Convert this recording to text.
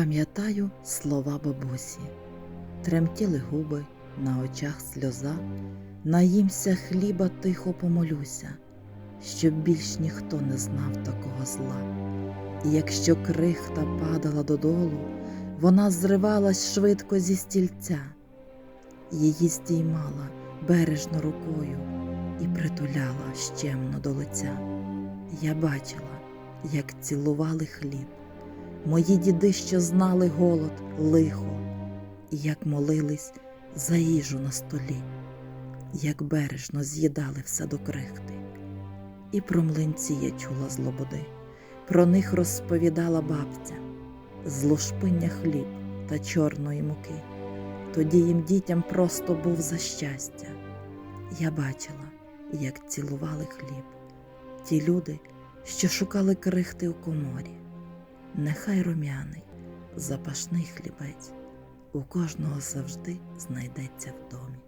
Пам'ятаю слова бабусі, тремтіли губи, на очах сльоза, наїмся хліба тихо помолюся, щоб більш ніхто не знав такого зла. І якщо крихта падала додолу, вона зривалась швидко зі стільця, її здіймала бережно рукою і притуляла щемно до лиця. Я бачила, як цілували хліб. Мої діди, що знали голод, лихо, як молились за їжу на столі, як бережно з'їдали все до крихти. І про млинці я чула злободи, про них розповідала бабця, з лушпиння хліб та чорної муки. Тоді їм дітям просто був за щастя. Я бачила, як цілували хліб, ті люди, що шукали крихти у коморі. Нехай рум'яний, запашний хлібець у кожного завжди знайдеться в домі.